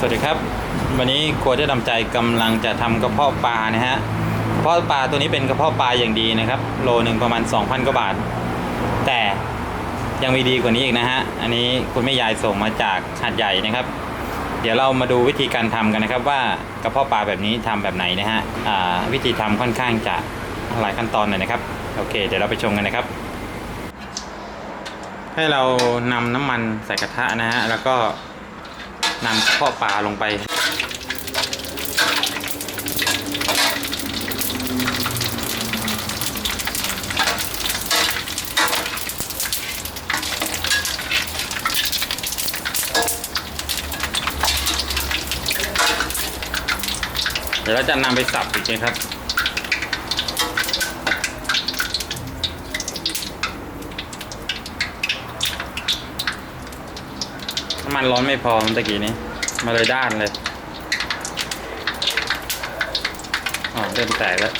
สวัสดีครับ วันนี้ครัวได้ดำใจกำลังจะทำกระเพาะปลานะฮะกระเพาะปลาตัวนี้เป็นกระเพาะปลาอย่างดีนะครับ โลหนึ่งประมาณ 2,000กว่าบาท แต่ยังมีดีกว่านี้อีกนะฮะ อันนี้คุณแม่ยายส่งมาจากหาดใหญ่นะครับ เดี๋ยวเรามาดูวิธีการทำกันนะครับ ว่ากระเพาะปลาแบบนี้ทำแบบไหนนะฮะวิธีทำค่อนข้างจะหลายขั้นตอนหน่อยนะครับ โอเค เดี๋ยวเราไปชมกันนะครับ ให้เรานำน้ำมันใส่กระทะนะฮะแล้วก็ นำกระเพาะปลาลงไป เดี๋ยวเราจะนำไปสับอีกนะครับ น้ำมันร้อนไม่พอเมื่อกี้นี้ มาเลยด้านเลยอ๋อเริ่มแตกแล้ว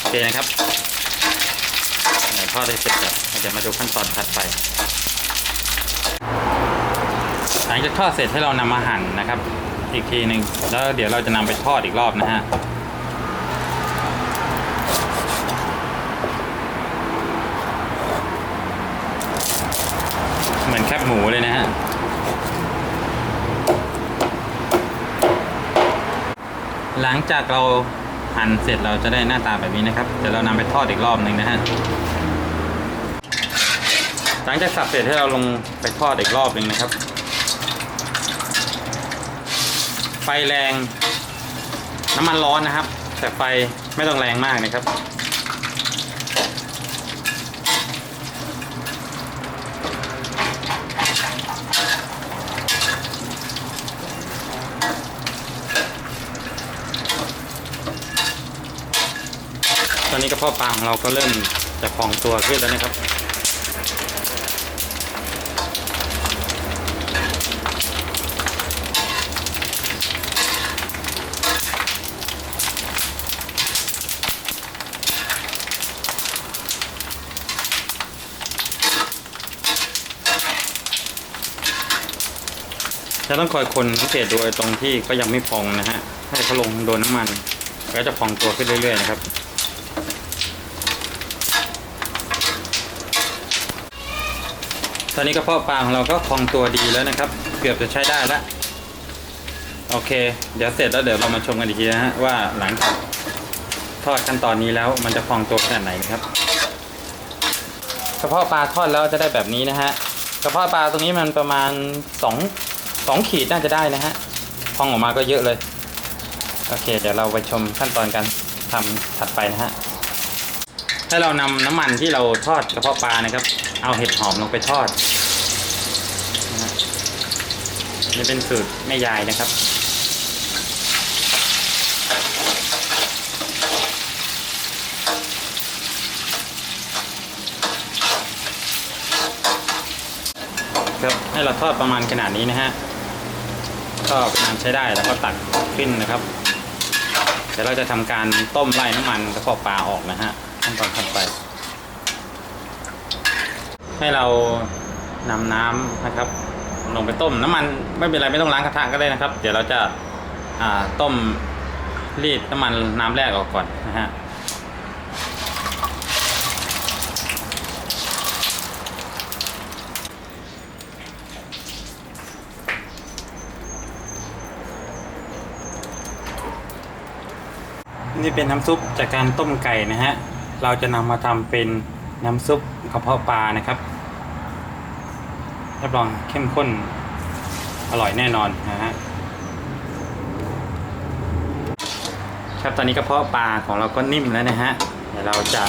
โอเคนะครับทอดได้เสร็จแล้วเราจะมาดูขั้นตอนถัดไป ลังจากทอดเสร็จให้เรานำมาหั่นนะครับ อีกทีหนึ่งแล้วเดี๋ยวเราจะนำไปทอดอีกรอบนะฮะเหมือนแคบหมูเลยนะฮะหลังจากเราหั่นเสร็จเราจะได้หน้าตาแบบนี้นะครับ เดี๋ยวเรานำไปทอดอีกรอบหนึ่งนะฮะ หลังจากสับเสร็จให้เราลงไปทอดอีกรอบหนึ่งนะครับ ไฟแรง น้ำมันร้อนนะครับ แต่ไฟไม่ต้องแรงมากนะครับ ตอนนี้กระเพาะปลาของเราก็เริ่มจะพองตัวขึ้นแล้วนะครับ จะต้องคอยคนสังเกตดูไอ้ตรงที่ก็ยังไม่พองนะฮะ ให้เขาลงโดนน้ำมันก็จะพองตัวขึ้นเรื่อยๆนะครับ ตอนนี้กระเพาะปลาของเราก็พองตัวดีแล้วนะครับ เกือบจะใช้ได้แล้ว โอเค เดี๋ยวเสร็จแล้วเดี๋ยวเรามาชมกันอีกทีนะฮะว่าหลังจากทอดขั้นตอนนี้แล้วมันจะพองตัวขนาดไหนนะครับกระเพาะปลาทอดแล้วจะได้แบบนี้นะฮะกระเพาะปลาตรงนี้มันประมาณสอง สองขีดน่าจะได้นะฮะพองออกมาก็เยอะเลย โอเค เดี๋ยวเราไปชมขั้นตอนการทำถัดไปนะฮะให้เรานำน้ำมันที่เราทอดกระเพาะปลานะครับ เอาเห็ดหอมลงไปทอดนะฮะนี่เป็นสูตรแม่ยายนะครับครับให้เราทอดประมาณขนาดนี้นะฮะ ก็ประมาณใช้ได้แล้วก็ตักขึ้นนะครับเดี๋ยวเราจะทำการต้มไล่น้ำมันกระเพาะปลาออกนะฮะขั้นตอนถัดไป ให้เรานำน้ำนะครับ ลงไปต้มน้ำมันไม่เป็นไรไม่ต้องล้างกระทะก็ได้นะครับ เดี๋ยวเราจะาต้มรีดน้ำมันน้ำแรกออกก่อนนะฮะ นี่เป็นน้ำซุปจากการต้มไก่นะฮะ เราจะนำมาทำเป็นน้ำซุปกระเพาะปลานะครับ รับรองเข้มข้นอร่อยแน่นอนนะฮะ ครับตอนนี้กระเพาะปลาของเราก็นิ่มแล้วนะฮะ เดี๋ยวเราจะ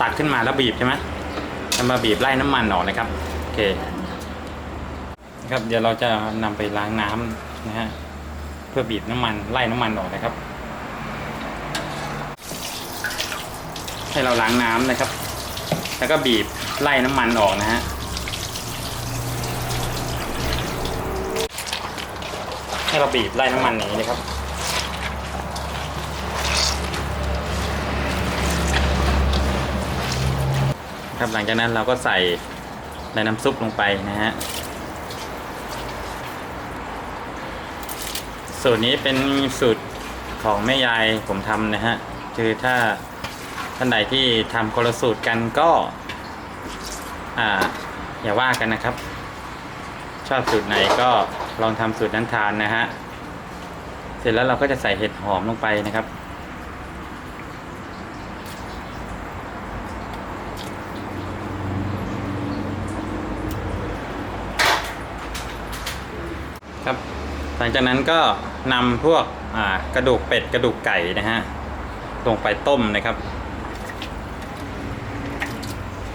ตักขึ้นมาแล้วบีบใช่ไหมจะมาบีบไล่น้ำมันออกนะครับ โอเค ครับเดี๋ยวเราจะนำไปล้างน้ำนะฮะ เพื่อบีบน้ำมันไล่น้ำมันออกนะครับ ให้เราล้างน้ำนะครับ แล้วก็บีบไล่น้ำมันออกนะฮะให้เราบีบไล่น้ำมันอย่างนี้นะครับครับหลังจากนั้นเราก็ใส่ในน้ำซุปลงไปนะฮะสูตรนี้เป็นสูตรของแม่ยายผมทำนะฮะ คือถ้า ท่านใดที่ทำคนละสูตรกันก็อ่าอย่าว่ากันนะครับ ชอบสูตรไหนก็ลองทำสูตรนั้นทานนะฮะเสร็จแล้วเราก็จะใส่เห็ดหอมลงไปนะครับครับหลังจากนั้นก็นำพวกกระดูกเป็ดกระดูกไก่นะฮะลงไปต้มนะครับ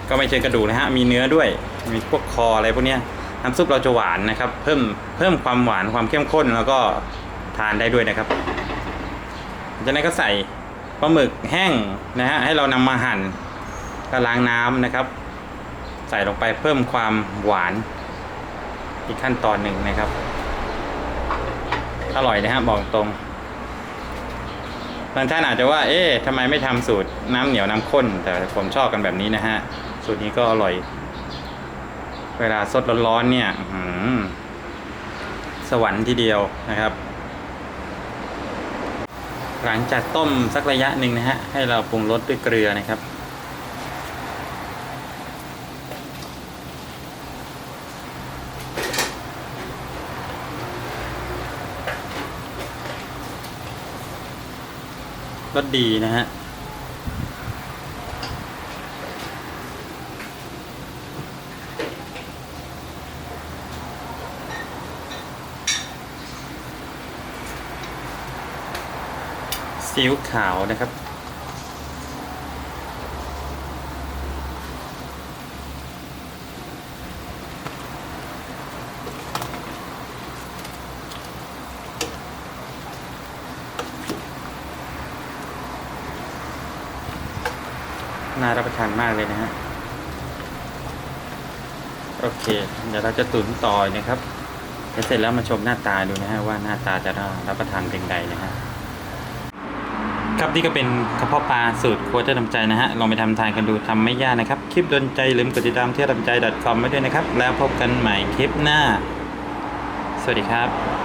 ก็ไม่ใช่กระดูกนะฮะมีเนื้อด้วยมีพวกคออะไรพวกเนี้ยน้ำซุปเราจะหวานนะครับ เพิ่มเพิ่มความหวานความเข้มข้นแล้วก็ทานได้ด้วยนะครับ จากนั้นก็ใส่ปลาหมึกแห้งนะฮะให้เรานำมาหั่นก็ล้างน้ำนะครับ ใส่ลงไปเพิ่มความหวาน อีกขั้นตอนหนึ่งนะครับ อร่อยนะฮะบอกตรงบางท่านอาจจะว่า เอ๊ะทำไมไม่ทำสูตรน้ำเหนียวน้ำข้น แต่ผมชอบกันแบบนี้นะฮะ สูตรนี้ก็อร่อย เวลาสดร้อนๆเนี่ยสวรรค์ทีเดียวนะครับ หลังจากต้มสักระยะหนึ่งนะฮะ ให้เราปรุงรสด้วยเกลือนะครับรสดีนะฮะ ซีอิ๊วขาวนะครับ น่ารับประทานมากเลยนะฮะ โอเค เดี๋ยวเราจะตุ๋นต่อนะครับเดี๋ยวเสร็จแล้วมาชมหน้าตาดูนะฮะว่าหน้าตาจะน่ารับประทานเป็นไงนะฮะ ครับนี่ก็เป็นกระเพาะปลาสูตรครัวเจ้าดำใจนะฮะลองไปทำทานกันดูทำไม่ยากนะครับ คลิปโดนใจลืมกดติดตามเที่ยวดำใจ .com ไว้ด้วยนะครับ แล้วพบกันใหม่คลิปหน้า สวัสดีครับ